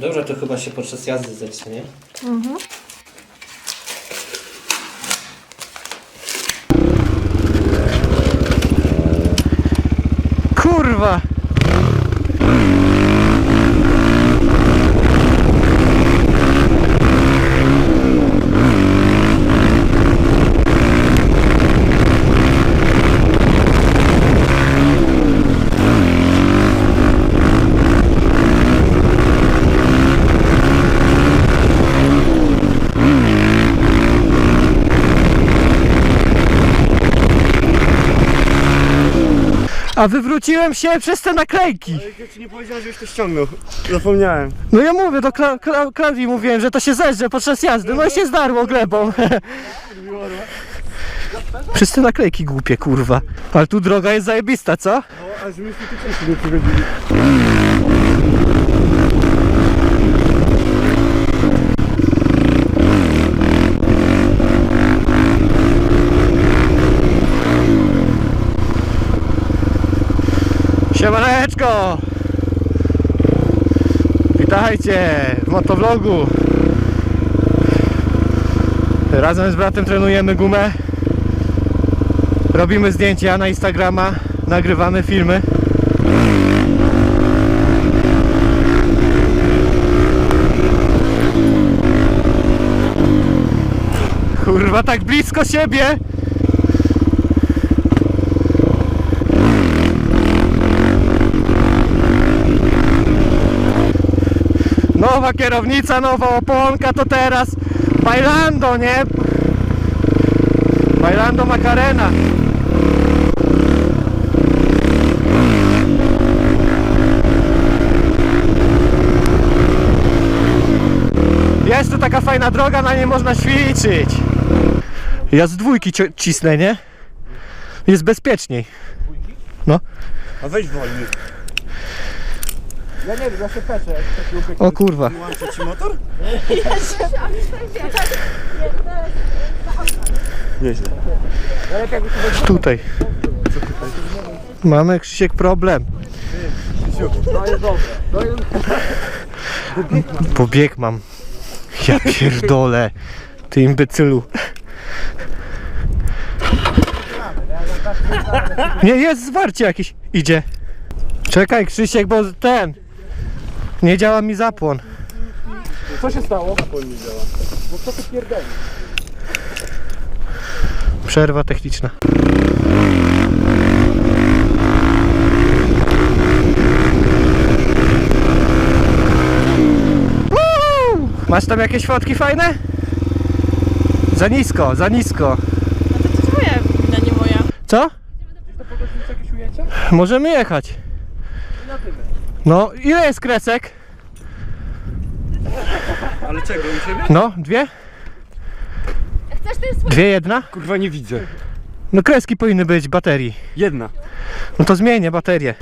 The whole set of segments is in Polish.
Dobrze, to chyba się podczas jazdy zetrze, nie? Kurwa! A wywróciłem się przez te naklejki. Ja ci nie powiedziałem, żebyś to ściągnął. Zapomniałem. No ja mówię, do Kla Kla Klaudii mówiłem, że to się zeżre podczas jazdy, no i się zdarło glebą. Przez te naklejki głupie, kurwa. Ale tu droga jest zajebista, co? No, a że myśmy tu wcześniej nie. Siemaneczko! Witajcie w motovlogu. Razem z bratem trenujemy gumę. Robimy zdjęcia na Instagrama, nagrywamy filmy. Kurwa, tak blisko siebie! Nowa kierownica, nowa oponka to teraz Bailando, nie? Bailando Macarena. Jest tu taka fajna droga, na niej można ćwiczyć. Ja z dwójki cisnę, nie? Jest bezpieczniej. No. A weź wolniej. Ja nie wiem, ja się peczę, jak taki. O kurwa. Łączę ci motor? Nieźle. Tutaj. Mamy Krzysiek problem. To jest dobre. To jest... Pobieg mam. Ja pierdolę. Ty imbecylu. Nie, jest zwarcie jakieś. Idzie. Czekaj Krzysiek, bo ten. Nie działa mi zapłon. Co się stało? Bo co ty pierdoli? Przerwa techniczna. Woo! Masz tam jakieś fotki fajne? Za nisko, za nisko. To moja wina, nie moja. Co? Możemy jechać. No, ile jest kresek? Ale czego, u ciebie? No, dwie? Chcesz ten swój? Dwie jedna? Kurwa nie widzę. No kreski powinny być baterii. Jedna. No to zmienię baterię.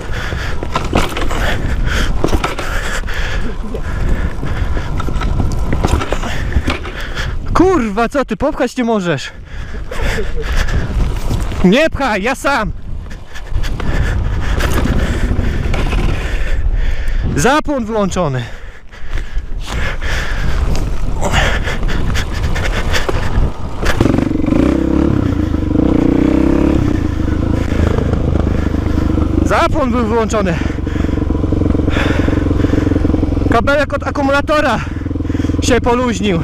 Kurwa, co ty, popchać nie możesz. Nie pchaj, ja sam. Zapłon wyłączony. Zapłon był wyłączony. Kabelek od akumulatora się poluźnił.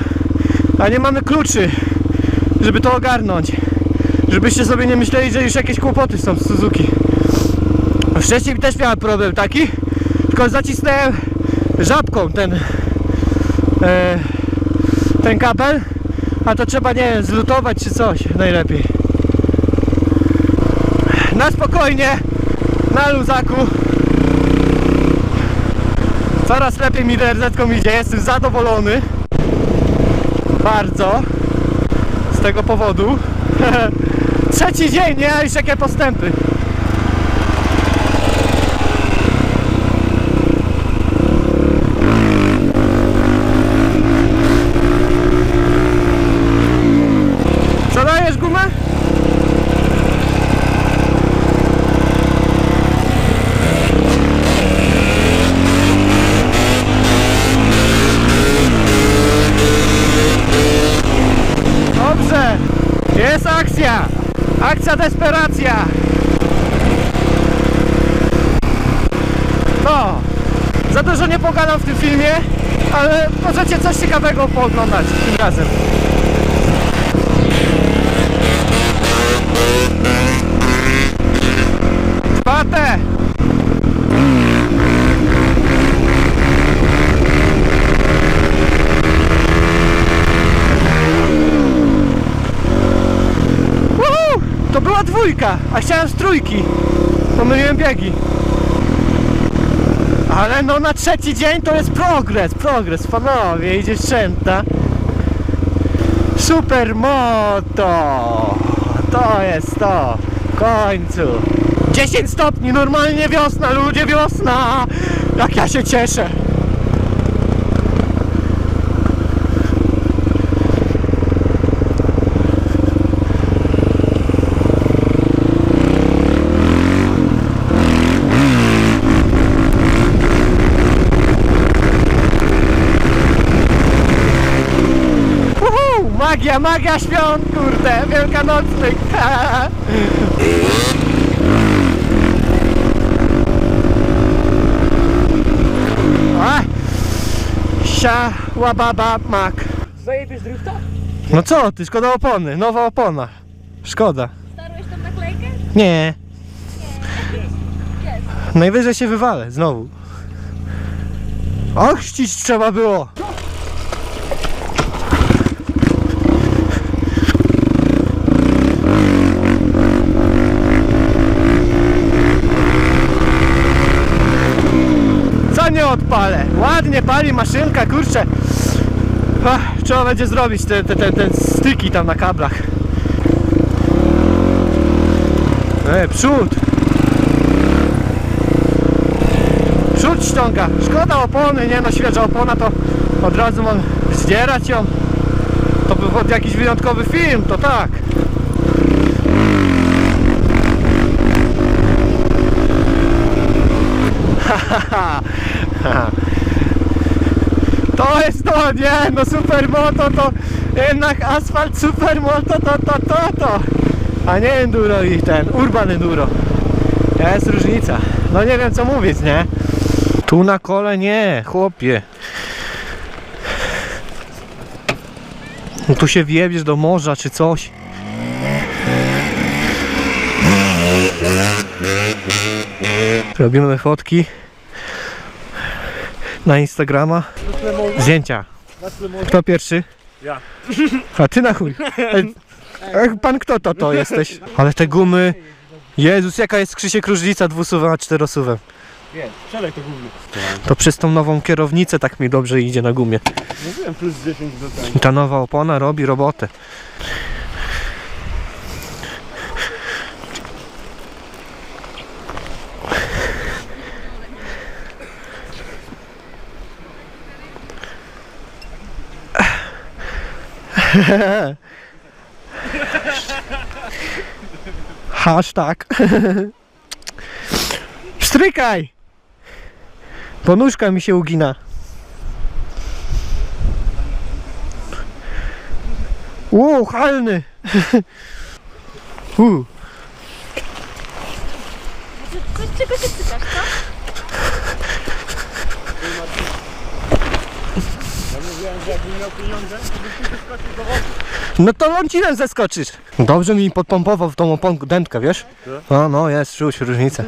A nie mamy kluczy, żeby to ogarnąć. Żebyście sobie nie myśleli, że już jakieś kłopoty są z Suzuki. Wcześniej też miałem problem taki, tylko zacisnąłem żabką ten e, ten kabel, a to trzeba nie wiem, zlutować czy coś najlepiej. Na spokojnie, na luzaku. Coraz lepiej mi DRZ-ką idzie, jestem zadowolony. Bardzo. Z tego powodu. Trzeci dzień, nie? Już jakie postępy. ulica Desperacja. To za dużo nie pogadam w tym filmie, ale możecie coś ciekawego pooglądać tym razem. A chciałem z trójki. Pomyliłem biegi. Ale no na trzeci dzień to jest progres, progres, panowie, idzie szczęta. Super moto! To jest to, w końcu. 10 stopni, normalnie wiosna, ludzie, wiosna! Jak ja się cieszę. Magia, magia świąt, kurde, wielkanocnych. Sia, łababa, mak. Zajebiesz drifta? No co ty, szkoda opony, nowa opona. Szkoda. Starłeś tą naklejkę? Nie. Najwyżej się wywalę, znowu. Och, ścić trzeba było. Co nie odpalę? Ładnie pali maszynka, kurczę. Ach, trzeba będzie zrobić te, te, te, te styki tam na kablach. E, przód! Przód ściąga. Szkoda opony, nie no, świeża opona to od razu mam zdzierać ją. To był jakiś wyjątkowy film, to tak. To, nie, no supermoto to jednak asfalt supermoto to to to to. A nie enduro i ten urban enduro. Jest różnica. No nie wiem co mówić, nie? Tu na kole nie, chłopie. No tu się wjebiesz do morza czy coś. Robimy fotki na Instagrama zdjęcia kto pierwszy? Ja. A ty na chuj. Pan kto to to jesteś? Ale te gumy. Jezus, jaka jest Krzysiek różnica dwusuwem a czterosuwem. Nie, strzelaj to gówno. To przez tą nową kierownicę tak mi dobrze idzie na gumie. Mówiłem plus 10 do tego. Ta nowa opona robi robotę. Hashtag. Strykaj! Bo nóżka mi się ugina. Ło, halny! U, Coś, czego się cykasz, co? Mówiłem, że jakbym miał pieniądze, to byś tu wyskoczył do wody. no to lącinem zeskoczysz. Dobrze mi podpompował w tą oponkę dętkę, wiesz? No, no, jest, czuć różnicę.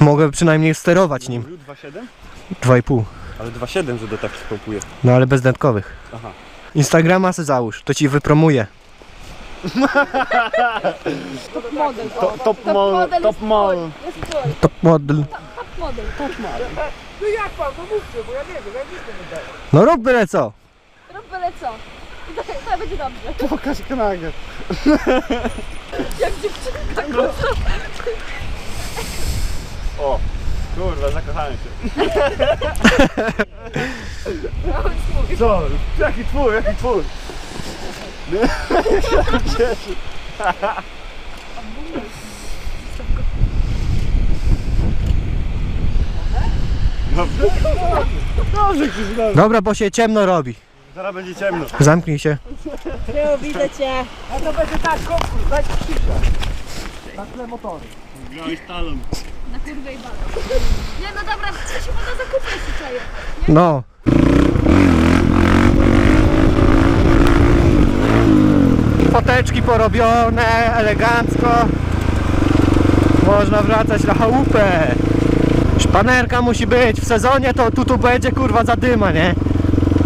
Mogę przynajmniej sterować nim. Mówił 2,7? 2,5. Ale 2,7, że do tak pompuje. No ale bez dętkowych. Aha. Instagrama se załóż, to ci wypromuje. Model. To, top Top model top jest model. twój. Jest twój. Top model. Top model. Top model. No jak pan, no mówcie, bo ja nie wiem, ja nic nie wydaję. No rób byle co. Byle co. To, będzie dobrze. Pokaż knagę. Jak dziewczynka. O, kurwa, zakochałem się. Co? Jaki twój, jaki twój? Cieszy. Dobrze? Dobrze. Dobra, bo się ciemno robi. Zaraz będzie ciemno. Zamknij się. Widzę cię. A to będzie tak, konkurs, daj Krzysia. Na tle motory. Grałeś talon. Na kurwę i balon. Nie no dobra, co się można zakupać tutaj jechać? No. Foteczki porobione, elegancko. Można wracać na chałupę. Szpanerka musi być. W sezonie to tu, tu będzie kurwa zadyma, nie?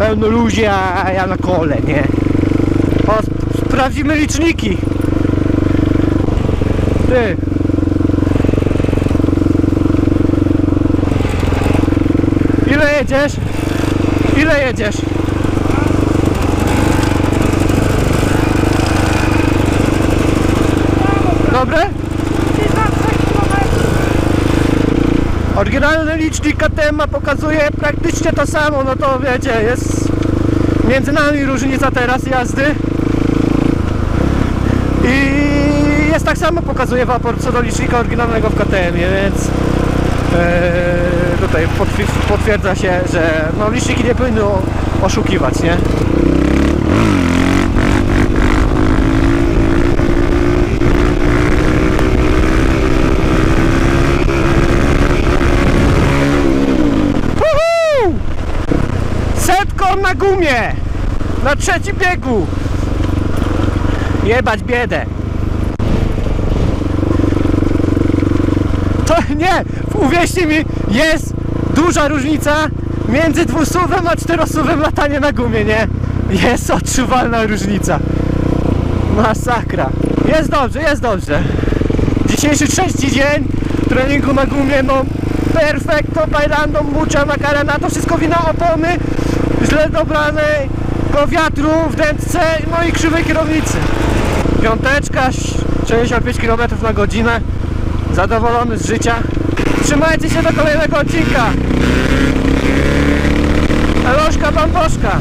Pełno ludzi, a ja na kole, nie? O, sp- sprawdzimy liczniki. Ty. Ile jedziesz? Ile jedziesz? Dobre? Oryginalny licznik KTM pokazuje praktycznie to samo, no to wiecie, jest między nami różnica teraz jazdy i jest tak samo pokazuje wapor co do licznika oryginalnego w KTM, więc e, tutaj potwi- potwierdza się, że no, liczniki nie powinny oszukiwać, nie? Gumie! Na trzecim biegu! Jebać biedę! To nie! Uwierzcie mi, jest duża różnica między dwusuwem a czterosuwem latanie na gumie, nie? Jest odczuwalna różnica. Masakra. Jest dobrze, jest dobrze. Dzisiejszy trzeci dzień treningu na gumie, no perfecto, bailando, mucha macarena, to wszystko wina opony, źle dobranego wiatru w dętce, no i krzywej kierownicy. Piąteczka, 65 km na godzinę, zadowolony z życia. Trzymajcie się do kolejnego odcinka. Eloszka, bamboszka.